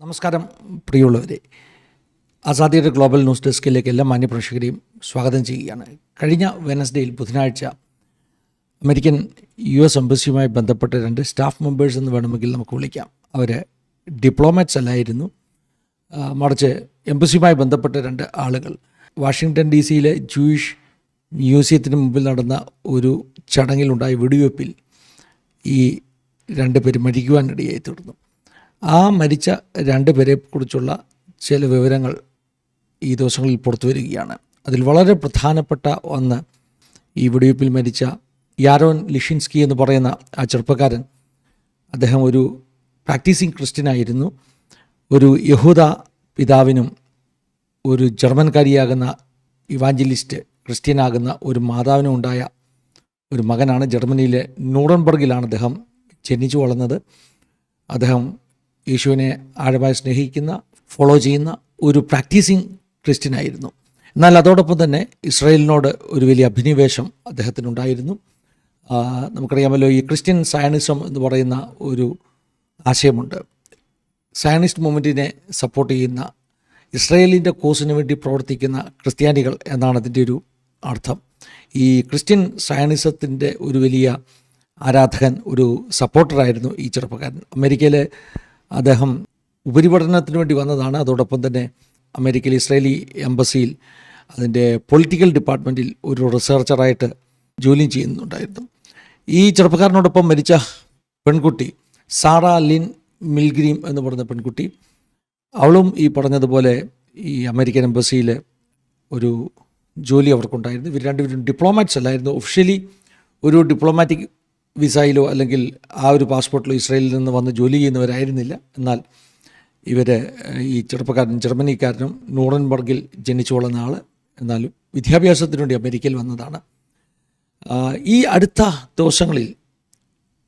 നമസ്കാരം പ്രിയമുള്ളവരെ. ആസാദിയുടെ global news ഡെസ്കിലേക്ക് എല്ലാ മാന്യപ്രേക്ഷകരെയും സ്വാഗതം ചെയ്യുകയാണ്. കഴിഞ്ഞ വെനസ്ഡേയിൽ ബുധനാഴ്ച അമേരിക്കൻ യു എസ് എംബസിയുമായി ബന്ധപ്പെട്ട രണ്ട് സ്റ്റാഫ് മെമ്പേഴ്സ് എന്ന് വേണമെങ്കിൽ നമുക്ക് വിളിക്കാം. അവർ ഡിപ്ലോമാറ്റ്സ് അല്ലായിരുന്നു. മറിച്ച് എംബസിയുമായി ബന്ധപ്പെട്ട രണ്ട് ആളുകൾ. വാഷിങ്ടൺ ഡി സിയിലെ ജൂയിഷ് മ്യൂസിയത്തിന് മുമ്പിൽ നടന്ന ഒരു ചടങ്ങിലുണ്ടായ വെടിവെപ്പിൽ ഈ രണ്ട് പേര് മരിക്കുവാനിടയായി തീർന്നു. ആ മരിച്ച രണ്ട് പേരെ കുറിച്ചുള്ള ചില വിവരങ്ങൾ ഈ ദിവസങ്ങളിൽ പുറത്തു വരികയാണ്. അതിൽ വളരെ പ്രധാനപ്പെട്ട ഒന്ന് ഈ വെടിവയ്പ്പിൽ മരിച്ച യാരോൻ ലിഷിൻസ്കി എന്ന് പറയുന്ന ആ ചെറുപ്പക്കാരൻ. അദ്ദേഹം ഒരു പ്രാക്ടീസിങ് ക്രിസ്ത്യനായിരുന്നു ഒരു യഹൂദ പിതാവിനും ഒരു ജർമ്മൻകാരിയാകുന്ന ഇവാഞ്ചലിസ്റ്റ് ക്രിസ്ത്യനാകുന്ന ഒരു മാതാവിനും ഉണ്ടായ ഒരു മകനാണ് ജർമ്മനിയിലെ നൂറൻബർഗിലാണ് അദ്ദേഹം ജനിച്ചു വളർന്നത്. അദ്ദേഹം യേശുവിനെ ആഴമായി സ്നേഹിക്കുന്ന ഫോളോ ചെയ്യുന്ന ഒരു പ്രാക്ടീസിങ് ക്രിസ്ത്യനായിരുന്നു എന്നാൽ അതോടൊപ്പം തന്നെ ഇസ്രയേലിനോട് ഒരു വലിയ അഭിനിവേശം അദ്ദേഹത്തിനുണ്ടായിരുന്നു. നമുക്കറിയാമല്ലോ ഈ ക്രിസ്ത്യൻ സയനിസം എന്ന് പറയുന്ന ഒരു ആശയമുണ്ട്. സയനിസ്റ്റ് മൂവ്മെന്റിനെ സപ്പോർട്ട് ചെയ്യുന്ന ഇസ്രയേലിന്റെ കോസിന് വേണ്ടി പ്രവർത്തിക്കുന്ന ക്രിസ്ത്യാനികൾ എന്നാണ് അതിന്റെ ഒരു അർത്ഥം. ഈ ക്രിസ്ത്യൻ സയനിസത്തിന്റെ ഒരു വലിയ ആരാധകൻ ഒരു സപ്പോർട്ടറായിരുന്നു ഈ ചെറുപ്പക്കാരൻ. അമേരിക്കയിലെ അദ്ദേഹം ഉപരിപഠനത്തിന് വേണ്ടി വന്നതാണ്. അതോടൊപ്പം തന്നെ അമേരിക്കയിൽ ഇസ്രയേലി എംബസിയിൽ അതിന്റെ പൊളിറ്റിക്കൽ ഡിപ്പാർട്ട്മെന്റിൽ ഒരു റിസർച്ചറായിട്ട് ജോലി ചെയ്യുന്നുണ്ടായിരുന്നു. ഈ ചെറുപ്പക്കാരനോടൊപ്പം മരിച്ച പെൺകുട്ടി സാറ ലിൻ മിൽഗ്രീം എന്ന് പറയുന്ന പെൺകുട്ടി അവളും ഈ പറഞ്ഞതുപോലെ ഈ അമേരിക്കൻ എംബസിയിൽ ഒരു ജോലി അവർക്കുണ്ടായിരുന്നു. ഇവർ രണ്ടുപേരും ഡിപ്ലോമാറ്റ്സ് അല്ലായിരുന്നു. ഒഫീഷ്യലി ഒരു ഡിപ്ലോമാറ്റിക് വിസയിലോ അല്ലെങ്കിൽ ആ ഒരു പാസ്പോർട്ടിലോ ഇസ്രായേലിൽ നിന്ന് വന്ന് ജോലി ചെയ്യുന്നവരായിരുന്നില്ല. എന്നാൽ ഇവർ ഈ ചെറുപ്പക്കാരൻ ജർമ്മനിക്കാരനും നൂറൻബർഗിൽ ജനിച്ചു വളർന്ന ആൾ എന്നാലും വിദ്യാഭ്യാസത്തിന് വേണ്ടി അമേരിക്കയിൽ വന്നതാണ്. ഈ അടുത്ത ദിവസങ്ങളിൽ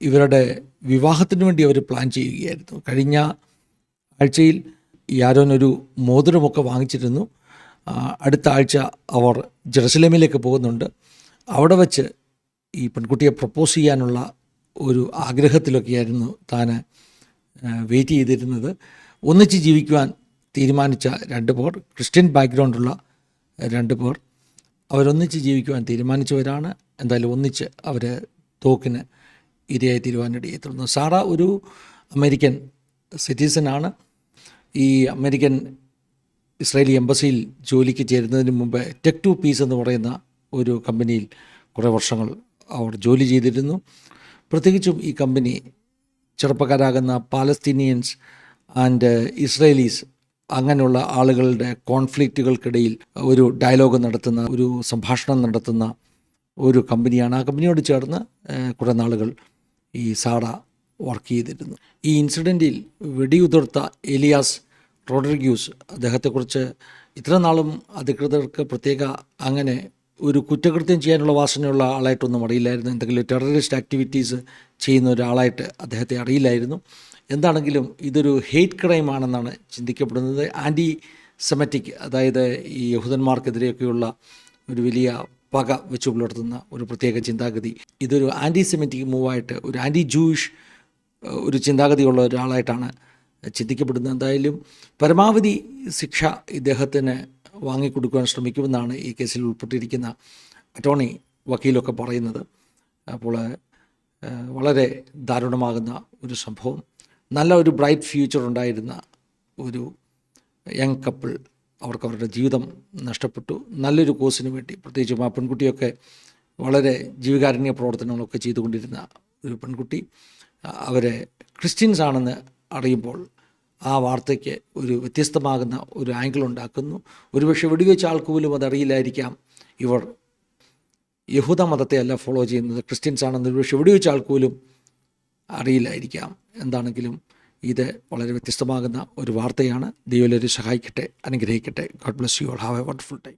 ഇവരുടെ വിവാഹത്തിന് വേണ്ടി അവർ പ്ലാൻ ചെയ്യുകയായിരുന്നു. കഴിഞ്ഞ ആഴ്ചയിൽ ഈ ആരോൻ ഒരു മോതിരമൊക്കെ വാങ്ങിച്ചിരുന്നു. അടുത്ത ആഴ്ച അവർ ജെറുസലേമിലേക്ക് പോകുന്നുണ്ട്. അവിടെ വച്ച് ഈ പെൺകുട്ടിയെ പ്രപ്പോസ് ചെയ്യാനുള്ള ഒരു ആഗ്രഹത്തിലൊക്കെയായിരുന്നു താൻ വെയിറ്റ് ചെയ്തിരുന്നത്. ഒന്നിച്ച് ജീവിക്കുവാൻ തീരുമാനിച്ച രണ്ട് പേർ ക്രിസ്ത്യൻ ബാക്ക്ഗ്രൗണ്ടുള്ള രണ്ട് പേർ അവരൊന്നിച്ച് ജീവിക്കുവാൻ തീരുമാനിച്ചവരാണ്. എന്തായാലും ഒന്നിച്ച് അവർ തോക്കിന് ഇരയായി തീരുവാനിടയായി തുടർന്നു സാറ ഒരു അമേരിക്കൻ സിറ്റിസനാണ് ഈ അമേരിക്കൻ ഇസ്രായേലി എംബസിയിൽ ജോലിക്ക് ചേരുന്നതിന് മുമ്പ് ടെക് ടു പീസ് എന്ന് പറയുന്ന ഒരു കമ്പനിയിൽ കുറേ വർഷങ്ങൾ അവർ ജോലി ചെയ്തിരുന്നു. പ്രത്യേകിച്ചും ഈ കമ്പനി ചെറുപ്പക്കാരാകുന്ന പാലസ്തീനിയൻസ് ആൻഡ് ഇസ്രയേലീസ് അങ്ങനെയുള്ള ആളുകളുടെ കോൺഫ്ലിക്റ്റുകൾക്കിടയിൽ ഒരു ഡയലോഗ് നടത്തുന്ന ഒരു സംഭാഷണം നടത്തുന്ന ഒരു കമ്പനിയാണ്. ആ കമ്പനിയോട് ചേർന്ന് കുറെ നാളുകൾ ഈ സാറ വർക്ക് ചെയ്തിരുന്നു. ഈ ഇൻസിഡന്റിൽ വെടിയുതിർത്ത എലിയാസ് റോഡ്രിഗ്യൂസ് അദ്ദേഹത്തെക്കുറിച്ച് ഇത്ര നാളും അധികൃതർക്ക് പ്രത്യേക അങ്ങനെ ഒരു കുറ്റകൃത്യം ചെയ്യാനുള്ള വാസനയുള്ള ആളായിട്ടൊന്നും അറിയില്ലായിരുന്നു. എന്തെങ്കിലും ടെററിസ്റ്റ് ആക്ടിവിറ്റീസ് ചെയ്യുന്ന ഒരാളായിട്ട് അദ്ദേഹത്തെ അറിയില്ലായിരുന്നു. എന്താണെങ്കിലും ഇതൊരു ഹെയ്റ്റ് ക്രൈം ആണെന്നാണ് ചിന്തിക്കപ്പെടുന്നത്. ആന്റി സെമറ്റിക് അതായത് ഈ യഹൂദന്മാർക്കെതിരെയൊക്കെയുള്ള ഒരു വലിയ പക വെച്ച് പുലർത്തുന്ന ഒരു പ്രത്യേക ചിന്താഗതി. ഇതൊരു ആന്റി സെമറ്റിക് മൂവായിട്ട് ഒരു ആന്റി ജൂയിഷ് ഒരു ചിന്താഗതിയുള്ള ഒരാളായിട്ടാണ് ചിന്തിക്കപ്പെടുന്നത്. എന്തായാലും പരമാവധി ശിക്ഷ ഇദ്ദേഹത്തിന് വാങ്ങിക്കൊടുക്കുവാൻ ശ്രമിക്കുമെന്നാണ് ഈ കേസിൽ ഉൾപ്പെട്ടിരിക്കുന്ന അറ്റോർണി വക്കീലൊക്കെ പറയുന്നത്. അപ്പോൾ വളരെ ദാരുണമാകുന്ന ഒരു സംഭവം. നല്ല ഒരു ബ്രൈറ്റ് ഫ്യൂച്ചർ ഉണ്ടായിരുന്ന ഒരു യങ് കപ്പിൾ അവർക്ക് അവരുടെ ജീവിതം നഷ്ടപ്പെട്ടു. നല്ലൊരു കോഴ്സിന് വേണ്ടി പ്രത്യേകിച്ചും ആ പെൺകുട്ടിയൊക്കെ വളരെ ജീവകാരുണ്യ പ്രവർത്തനങ്ങളൊക്കെ ചെയ്തുകൊണ്ടിരുന്ന ഒരു പെൺകുട്ടി. അവരെ ക്രിസ്ത്യൻസ് ആണെന്ന് അറിയുമ്പോൾ ആ വാർത്തയ്ക്ക് ഒരു വ്യത്യസ്തമാകുന്ന ഒരു ആംഗിൾ ഉണ്ടാക്കുന്നു. ഒരുപക്ഷെ വെടിവെച്ച ആൾക്ക് പോലും അതറിയില്ലായിരിക്കാം ഇവർ യഹൂദ മതത്തെ അല്ല ഫോളോ ചെയ്യുന്നത്. ക്രിസ്ത്യൻസ് ആണെന്ന് ഒരുപക്ഷെ വെടിവെച്ച ആൾക്ക് പോലും അറിയില്ലായിരിക്കാം. എന്താണെങ്കിലും ഇത് വളരെ വ്യത്യസ്തമാകുന്ന ഒരു വാർത്തയാണ്. ദൈവം സഹായിക്കട്ടെ അനുഗ്രഹിക്കട്ടെ. God bless you all have a wonderful time